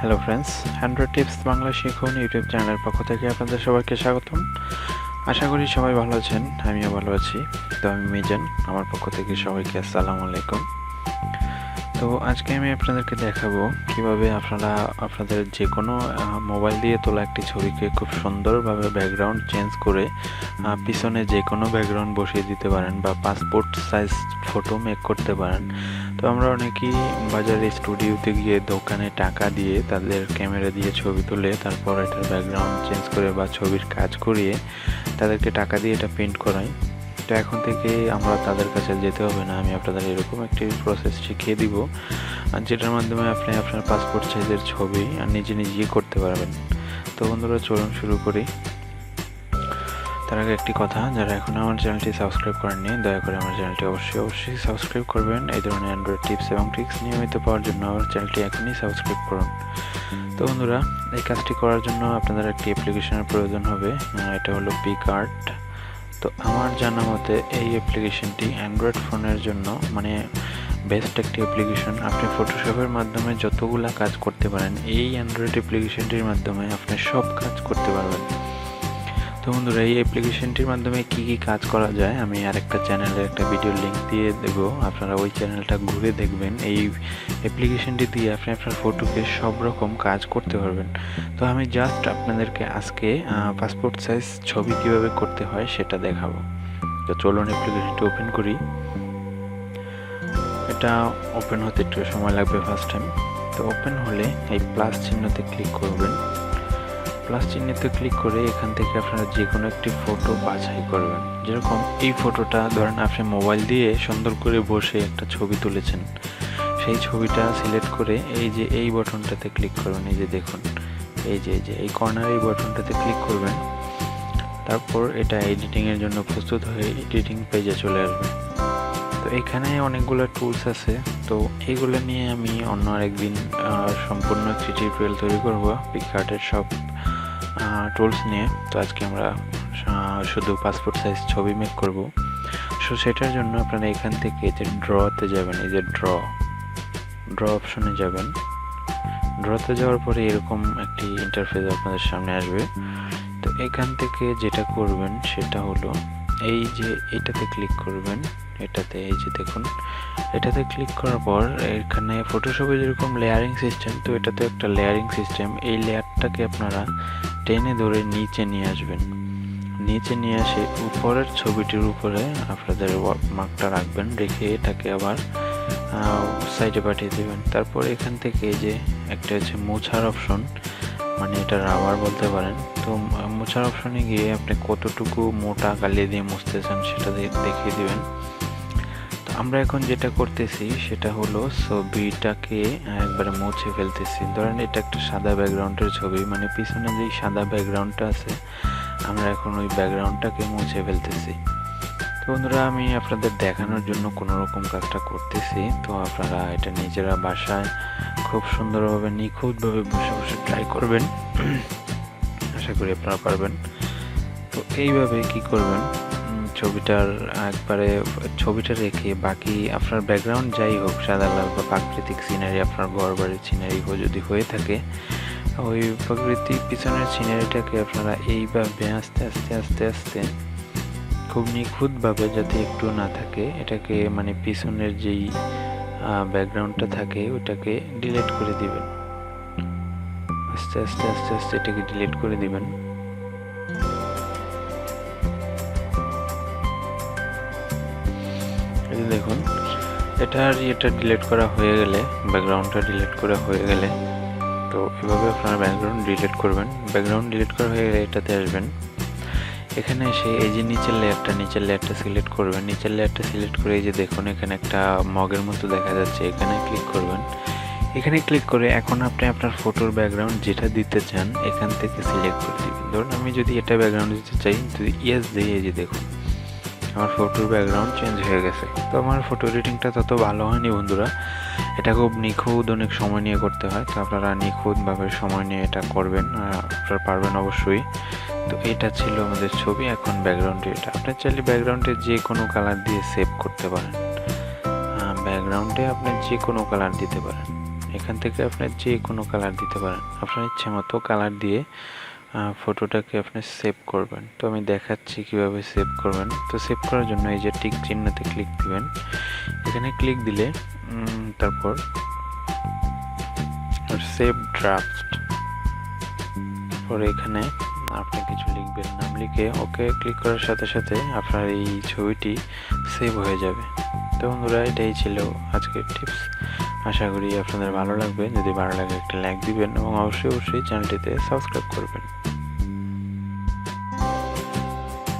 Hello friends Android tips Bangla শিখুন YouTube চ্যানেলের পক্ষ থেকে আপনাদের সবাইকে স্বাগতম। আশা করি সবাই ভালো আছেন, আমিও ভালো আছি। তো আমি মিজান, আমার পক্ষ থেকে সবাইকে আসসালামু আলাইকুম। তো আজকে আমি আপনাদেরকে দেখাবো কীভাবে আপনারা আপনাদের যে কোনো মোবাইল দিয়ে তোলা একটি ছবিকে খুব সুন্দরভাবে ব্যাকগ্রাউন্ড চেঞ্জ করে পিছনে যে কোনো ব্যাকগ্রাউন্ড বসিয়ে দিতে পারেন বা পাসপোর্ট সাইজ ফটো মেক করতে পারেন। তো আমরা অনেকেই বাজারে স্টুডিওতে গিয়ে দোকানে টাকা দিয়ে তাদের ক্যামেরা দিয়ে ছবি তুলে, তারপর এটার ব্যাকগ্রাউন্ড চেঞ্জ করে বা ছবির কাজ করিয়ে তাদেরকে টাকা দিয়ে এটা প্রিন্ট করাই। তো এখন থেকে আমরা তাদের কাছে যেতে হবে না, আমি আপনাদের এরকম একটি প্রসেস শিখিয়ে দিব যেটার মাধ্যমে আপনি আপনার পাসপোর্ট সাইজের ছবি আর নিজে নিজেই করতে পারবেন। তো বন্ধুরা, চলুন শুরু করি। তার আগে একটি কথা, যারা এখন আমার চ্যানেলটি সাবস্ক্রাইব করেননি, দয়া করে আমার চ্যানেলটি অবশ্যই অবশ্যই সাবস্ক্রাইব করবেন। এই ধরনের অ্যান্ড্রয়েড টিপস এবং ট্রিক্স নিয়মিত পাওয়ার জন্য আমার চ্যানেলটি এখনই সাবস্ক্রাইব করুন। তো বন্ধুরা, এই কাজটি করার জন্য আপনাদের একটি অ্যাপ্লিকেশনের প্রয়োজন হবে এটা হলো পিক আর্ট তো আমার জানা মতে এই অ্যাপ্লিকেশনটি অ্যান্ড্রয়েড ফোনের জন্য মানে বেস্ট একটি অ্যাপ্লিকেশন আপনি ফটোশপের মাধ্যমে যতগুলা কাজ করতে পারেন, এই অ্যান্ড্রয়েড অ্যাপ্লিকেশনটির মাধ্যমে আপনি সব কাজ করতে পারবেন। তো বন্ধুরা, এই অ্যাপ্লিকেশনটির মাধ্যমে কি কি কাজ করা যায়, আমি আরেকটা চ্যানেলে একটা ভিডিও লিংক দিয়ে দেবো। আপনারা ওই চ্যানেলটা ঘুরে দেখবেন। এই অ্যাপ্লিকেশনটি দিয়ে আপনি আপনার ফটোকে সব রকম কাজ করতে পারবেন। তো আমি জাস্ট আপনাদেরকে আজকে পাসপোর্ট সাইজ ছবি কীভাবে করতে হয় সেটা দেখাবো। তো চলুন অ্যাপ্লিকেশনটি ওপেন করি। এটা ওপেন হতে একটু সময় লাগবে ফার্স্ট টাইম তো ওপেন হলে এই প্লাস চিহ্নতে ক্লিক করবেন। প্লাস চিহ্নতে ক্লিক করে এখান থেকে আপনারা যে কোনো একটি ফটো বাছাই করবেন। যেরকম এই ফটোটা ধরেন আপনি মোবাইল দিয়ে সুন্দর করে বসে একটা ছবি তুলেছেন। সেই ছবিটা সিলেক্ট করে এই যে এই বাটনটাতে ক্লিক করবেন, এই যে দেখুন, এই যে এই যে, এই কর্নার এই বাটনটাতে ক্লিক করবেন। তারপর এটা এডিটিংয়ের জন্য প্রস্তুত হয়ে এডিটিং পেজে চলে আসবে। তো এখানে অনেকগুলো টুলস আছে। তো এইগুলো নিয়ে আমি অন্য আরেকদিন সম্পূর্ণ একটি টিউটোরিয়াল তৈরি করব। পিকআর্টের সব টুলস নিয়ে, তো আজকে আমরা শুধু পাসপোর্ট সাইজ ছবি মেক করব। সো সেটার জন্য আপনারা এখান থেকে যে ড্রতে যাবেন, এই যে ড্র ড্র অপশনে যাবেন। ড্রতে যাওয়ার পরে এরকম একটি ইন্টারফেস আপনাদের সামনে আসবে। তো এখান থেকে যেটা করবেন, সেটা হলো এই যে এটাতে ক্লিক করবেন, এটাতে এই যে দেখুন, এটাতে ক্লিক করার পর এখানে ফটোশপে যেরকম লেয়ারিং সিস্টেম তো এটাতে একটা লেয়ারিং সিস্টেম এই লেয়ারটাকে আপনারা টেনে ধরে নিচে নিয়ে আসবেন। নিচে নিয়ে আসে উপরের ছবিটির উপরে আপনাদের মার্কটা রাখবেন, রেখে এটাকে আবার সাইডে পাঠিয়ে দেবেন। তারপর এখান থেকে যে একটা হচ্ছে মোছার অপশন মানে এটা রাবার বলতে পারেন। তো মোছার অপশনে গিয়ে আপনি কতটুকু মোটা কালি দিয়ে মুছতেছেন সেটা দেখিয়ে দিবেন। আমরা এখন যেটা করতেছি সেটা হলো ছবিটাকে একবারে মুছে ফেলতেছি। ধরেন এটা একটা সাদা ব্যাকগ্রাউন্ডের ছবি মানে পিছনে যেই সাদা ব্যাকগ্রাউন্ডটা আছে, আমরা এখন ওই ব্যাকগ্রাউন্ডটাকে মুছে ফেলতেছি। তো বন্ধুরা, আমি আপনাদের দেখানোর জন্য কোনো রকম কাজটা করতেছি। তো আপনারা এটা নিজেরা বাসায় খুব সুন্দরভাবে, নিখুঁতভাবে বসে বসে ট্রাই করবেন। আশা করি আপনারা পারবেন। তো এইভাবে কি করবেন? ছবিটার একবারে ছবিটা রেখে বাকি আপনার ব্যাকগ্রাউন্ড যাই হোক সাদা লাল বা প্রাকৃতিক সিনারি আপনার ঘর বাড়ির সিনারি যদি হয়ে থাকে, ওই প্রাকৃতিক পিছনের সিনারিটাকে আপনারা এইভাবে আস্তে আস্তে আস্তে আস্তে খুব নিখুঁতভাবে যাতে একটু না থাকে, এটাকে মানে পিছনের যেই ব্যাকগ্রাউন্ডটা থাকে, ওটাকে ডিলিট করে দিবেন। আস্তে আস্তে আস্তে আস্তে এটাকে ডিলিট করে দিবেন। দেখুন। এটার এটা ডিলিট করা হয়ে গেলে ব্যাকগ্রাউন্ডটা ডিলিট করা হয়ে গেলে, তো এভাবে আপনারা ব্যাকগ্রাউন্ড ডিলিট করবেন। ব্যাকগ্রাউন্ড ডিলিট করা হয়ে গেলে এটাতে আসবেন। এখানে এসে এই যে নিচের লেয়ারটা নিচের লেয়ারটা সিলেক্ট করবেন। নিচের লেয়ারটা সিলেক্ট করে এই যে দেখুন, এখানে একটা মগের মতো দেখা যাচ্ছে। এখানে ক্লিক করবেন। এখানে ক্লিক করে এখন আপনি আপনার ফটোর ব্যাকগ্রাউন্ড যেটা দিতে চান, এখান থেকে সিলেক্ট করে দিবেন। ধরুন আমি যদি এটা ব্যাকগ্রাউন্ড দিতে চাই, যদি ইয়েস দিই এই যে দেখুন। আমার ফটোর ব্যাকগ্রাউন্ড চেঞ্জ হয়ে গেছে। তো আমার ফটো এডিটিংটা তত ভালো হয়নি বন্ধুরা। এটা খুব নিখুঁত, অনেক সময় নিয়ে করতে হয়। তো আপনারা নিখুঁতভাবে সময় নিয়ে এটা করবেন আপনারা পারবেন অবশ্যই। তো এটা ছিল আমাদের ছবি, এখন ব্যাকগ্রাউন্ডে এটা। আপনি চাইলে ব্যাকগ্রাউন্ডে যে কোনো কালার দিয়ে সেভ করতে পারেন। ব্যাকগ্রাউন্ডে আপনি যে কোনো কালার দিতে পারেন। এখান থেকে আপনি যে কোনো কালার দিতে পারেন। আপনার ইচ্ছে মতো কালার দিয়ে ফটোটাকে আপনি সেভ করবেন। তো আমি দেখাচ্ছি কীভাবে সেভ করবেন। তো সেভ করার জন্য এই যে টিক চিহ্নতে ক্লিক দিবেন। এখানে ক্লিক দিলে তারপর সেভ ড্রাফট পরে এখানে আপনি কিছু লিখবেন। নাম লিখে ওকে ক্লিক করার সাথে সাথে আপনার এই ছবিটি সেভ হয়ে যাবে। তো বন্ধুরা, এটাই ছিল আজকের টিপস আশা করি আপনাদের ভালো লাগবে। যদি ভালো লাগে একটা লাইক দিবেন এবং অবশ্যই অবশ্যই চ্যানেলটিতে সাবস্ক্রাইব করবেন।